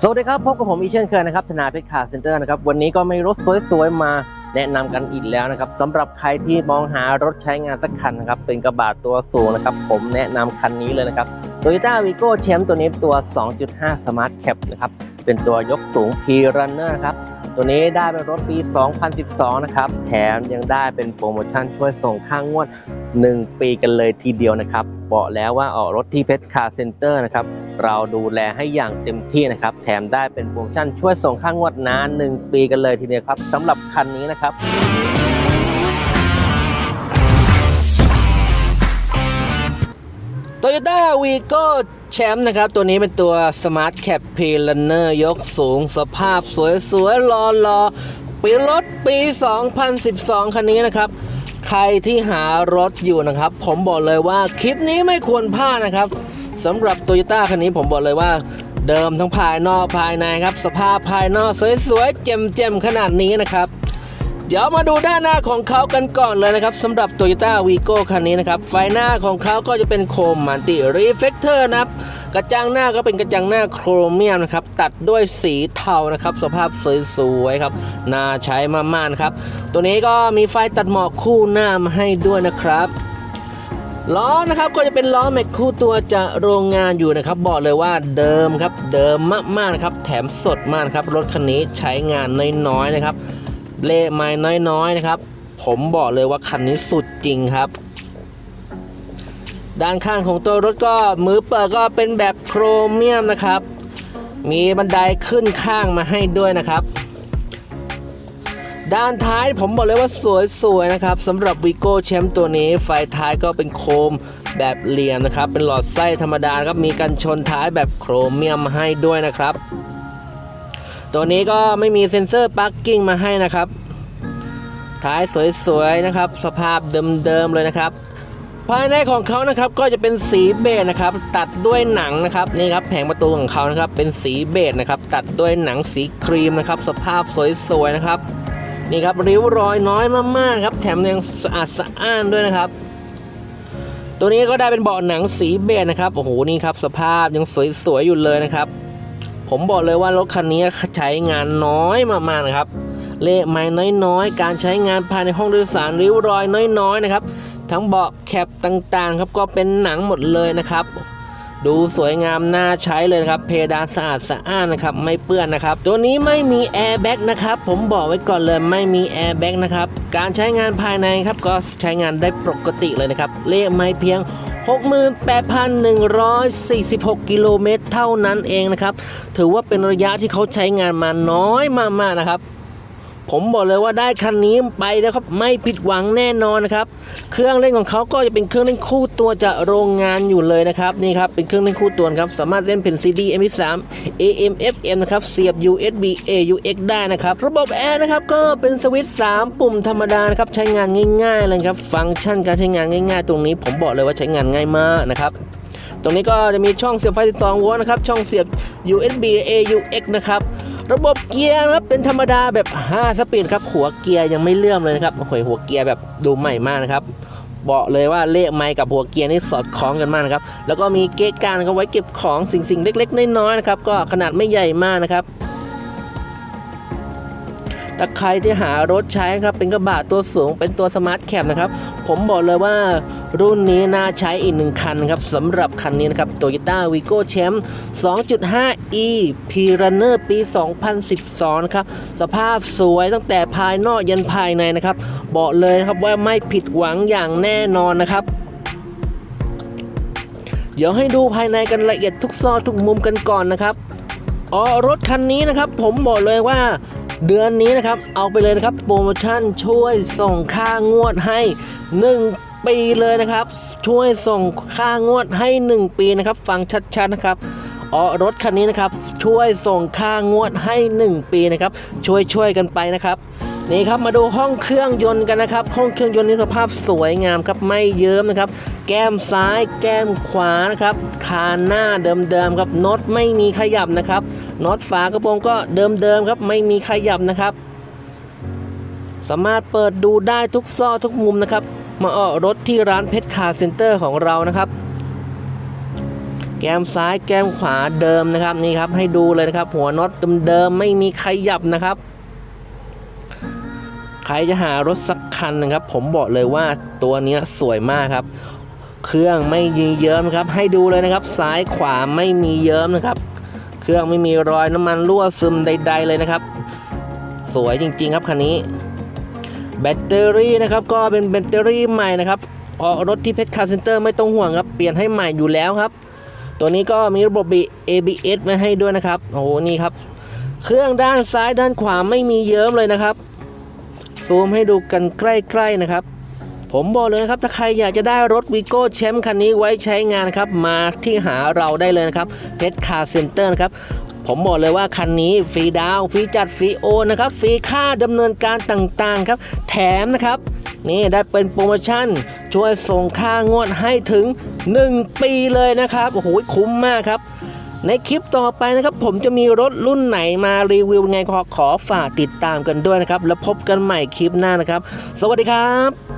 สวัสดีครับ พบกับผมอีเช่นเคยนะครับธนาเพชรคาร์เซ็นเตอร์นะครับ วันนี้ก็มีรถสวยๆ มาแนะนำกันอีกแล้วนะครับสำหรับใครที่มองหารถใช้งานสักคันนะครับ เป็นกระบะตัวสูงนะครับ ผมแนะนำคันนี้เลยนะครับ Toyota Vigo แชมป์ตัวนี้ตัว 2.5 Smart Cap นะครับ เป็นตัวยกสูง P Runner ครับ ตัวนี้ได้เป็นรถปี 2012 นะครับ แถมยังได้เป็นโปรโมชั่นช่วยส่งค่างวด 1 ปีกันเลยทีเดียวนะครับ บอกแล้วว่าออกรถที่เพชรคาร์เซ็นเตอร์นะครับ เราดูแลให้อย่างเต็มที่นะครับ แถมได้เป็นโปรโมชั่นช่วยส่งค่างวดนาน1ปีกันเลยทีเดียวครับสำหรับคันนี้นะครับ Toyota Vigo แชมป์นะครับ ตัวนี้เป็นตัว Smart Cap P Runner ยกสูงสภาพสวยๆรอรอๆปีรถปี 2012 คันนี้นะครับ ใครที่หารถอยู่นะครับ ผมบอกเลยว่าคลิปนี้ไม่ควรพลาดนะครับสำหรับ Toyota คันนี้ผมบอกเลยว่าเดิมทั้งภายนอกภายในครับ สภาพภายนอกสวยๆเจ่มๆขนาดนี้นะครับ เดี๋ยวมาดูด้านหน้าของเขากันก่อนเลยนะครับสำหรับ Toyota Vigo คันนี้นะครับ ไฟหน้าของเขาก็จะเป็นโคมมันติรีเฟกเตอร์นะครับ กระจังหน้าก็เป็นกระจังหน้าโครเมียมนะครับ ตัดด้วยสีเทานะครับ สภาพสวยๆครับ น่าใช้มากๆนะครับ ตัวนี้ก็มีไฟตัดหมอกคู่หน้ามาให้ด้วยนะครับล้อนะครับก็จะเป็นล้อแม็กคู่ตัวจะโรงงานอยู่นะครับบอกเลยว่าเดิมครับเดิมมากๆนะครับแถมสดมากครับรถคันนี้ใช้งานน้อยๆนะครับเล่ไม้น้อยๆนะครับ ผมบอกเลยว่าคันนี้สุดจริงครับ ด้านข้างของตัวรถก็มือเปิดก็เป็นแบบโครเมียมนะครับ มีบันไดขึ้นข้างมาให้ด้วยนะครับ ด้านท้ายผมบอกเลยว่าสวยๆนะครับสำหรับวีโก้แชมป์ตัวนี้ ไฟท้ายก็เป็นโครมแบบเหลี่ยมนะครับ เป็นหลอดไส้ธรรมดาครับมีกันชนท้ายแบบโครเมียมมาให้ด้วยนะครับ ตัวนี้ก็ไม่มีเซ็นเซอร์ปาร์กิ้งมาให้นะครับ ท้ายสวยๆนะครับ สภาพเดิมๆเลยนะครับ ภายในของเขานะครับก็จะเป็นสีเบจนะครับตัดด้วยหนังนะครับนี่ครับแผงประตูของเขานะครับเป็นสีเบจนะครับตัดด้วยหนังสีครีมนะครับสภาพสวยๆนะครับนี่ครับริ้วรอยน้อยมากๆครับแถมยังสะอาดสะอ้านด้วยนะครับ ตัวนี้ก็ได้เป็นเบาะหนังสีเบจนะครับโอ้โหนี่ครับสภาพยังสวยๆอยู่เลยนะครับ ผมบอกเลยว่ารถคันนี้ใช้งานน้อยมากๆนะครับเละไม้น้อยๆ การใช้งานภายในห้องโดยสารริ้วรอยน้อยๆนะครับ ทั้งเบาะแคปต่างๆครับก็เป็นหนังหมดเลยนะครับ ดูสวยงามน่าใช้เลยนะครับ เพดานสะอาดสะอ้านนะครับไม่เปื้อนนะครับ ตัวนี้ไม่มีแอร์แบ็กนะครับผมบอกไว้ก่อนเลยไม่มีแอร์แบ็กนะครับการใช้งานภายในครับก็ใช้งานได้ปกติเลยนะครับเลขไม่เพียง68,146 กิโลเมตรเท่านั้นเองนะครับ ถือว่าเป็นระยะที่เขาใช้งานมาน้อยมากๆนะครับ ผมบอกเลยว่าได้คันนี้ไปแล้วครับไม่ผิดหวังแน่นอนนะครับ เครื่องเล่นของเขาก็จะเป็นเครื่องเล่นคู่ตัวจะโรงงานอยู่เลยนะครับนี่ครับเป็นเครื่องเล่นคู่ตัวครับสามารถเล่นเป็น CD MP3 AM FM นะครับเสียบ USB AUX ได้นะครับระบบแอร์นะครับก็เป็นสวิตช์3ปุ่มธรรมดานะครับใช้งานง่ายๆเลยครับฟังก์ชันการใช้งานง่าย ๆ ตรงนี้ ผมบอกเลยว่าใช้งานง่ายมากนะครับตรงนี้ก็จะมีช่องเสียบไฟ 12 โวลต์นะครับ ช่องเสียบ USB AUX นะครับ ระบบเกียร์ครับเป็นธรรมดาแบบ 5 สปีดครับหัวเกียร์ยังไม่เลื่อมเลยนะครับโอ้โหหัวเกียร์แบบดูใหม่มากนะครับบอกเลยว่าเลขไม้กับหัวเกียร์นี่สอดคล้องกันมากนะครับแล้วก็มีเก๊การก็ไว้เก็บของสิ่งๆเล็ก ๆ น้อยๆนะครับก็ขนาดไม่ใหญ่มากนะครับ ถ้าใครที่หารถใช้ครับเป็นกระบะตัวสูงเป็นตัวสมาร์ทแคปนะครับ ผมบอกเลยว่ารุ่นนี้น่าใช้อีกหนึ่งคันครับสำหรับคันนี้นะครับ Toyota Vigo Champ 2.5e P Runner ปี 2012นะครับ สภาพสวยตั้งแต่ภายนอกยันภายในนะครับ บอกเลยนะครับว่าไม่ผิดหวังอย่างแน่นอนนะครับเดี๋ยวให้ดูภายในกันละเอียดทุกซอกทุกมุมกันก่อนนะครับอ๋อรถคันนี้นะครับ ผมบอกเลยว่า เดือนนี้นะครับเอาไปเลยนะครับโปรโมชั่นช่วยส่งค่างวดให้ 1 ปีเลยนะครับ ช่วยส่งค่างวดให้ 1 ปีนะครับ ฟังชัดๆนะครับออรถคันนี้นะครับช่วยส่งค่างวดให้ 1 ปีนะครับ ช่วยช่วยๆกันไปนะครับ นี่ครับมาดูห้องเครื่องยนต์กันนะครับ ห้องเครื่องยนต์นี้สภาพสวยงามครับไม่เยิ้มนะครับ แก้มซ้าย แก้มขวานะครับคานหน้าเดิมๆครับน็อตไม่มีขยับนะครับน็อตฝากระโปรงก็เดิมๆครับไม่มีขยับนะครับ สามารถเปิดดูได้ทุกซอกทุกมุมนะครับ มาออกรถที่ร้านเพชรคาร์เซ็นเตอร์ของเรานะครับ แก้มซ้ายแก้มขวาเดิมนะครับนี่ครับให้ดูเลยนะครับ หัวน็อตเดิมๆไม่มีขยับนะครับ ใครจะหารถสักคันนะครับ ผมบอกเลยว่าตัวนี้สวยมากครับ เครื่องไม่มีเยิ้มครับ ให้ดูเลยนะครับ ซ้ายขวาไม่มีเยิ้มนะครับ เครื่องไม่มีรอยน้ำมันรั่วซึมใด ๆ เลยนะครับ สวยจริง ๆ ครับคันนี้ แบตเตอรี่นะครับ ก็เป็นแบตเตอรี่ใหม่นะครับออกรถที่เพชรคาร์เซ็นเตอร์ไม่ต้องห่วงครับเปลี่ยนให้ใหม่อยู่แล้วครับ ตัวนี้ก็มีระบบ ABS มาให้ด้วยนะครับโอ้โหนี่ครับ เครื่องด้านซ้ายด้านขวาไม่มีเยิ้มเลยนะครับ ซูมให้ดูกันใกล้ๆนะครับ ผมบอกเลยนะครับถ้าใครอยากจะได้รถวีโก้แชมป์คันนี้ไว้ใช้งานนะครับ มาที่หาเราได้เลยนะครับเพชรคาร์เซ็นเตอร์นะครับผมบอกเลยว่าคันนี้ฟรีดาวฟรีจัดฟรีโอนนะครับฟรีค่าดำเนินการต่างๆครับ แถมนะครับนี่ได้เป็นโปรโมชั่น ช่วยส่งค่างวดให้ถึง 1 ปีเลยนะครับโอ้โหคุ้มมากครับ ในคลิปต่อไปนะครับ ผมจะมีรถรุ่นไหนมารีวิวไงขอขอฝากติดตามกันด้วยนะครับ แล้วพบกันใหม่คลิปหน้านะครับ สวัสดีครับ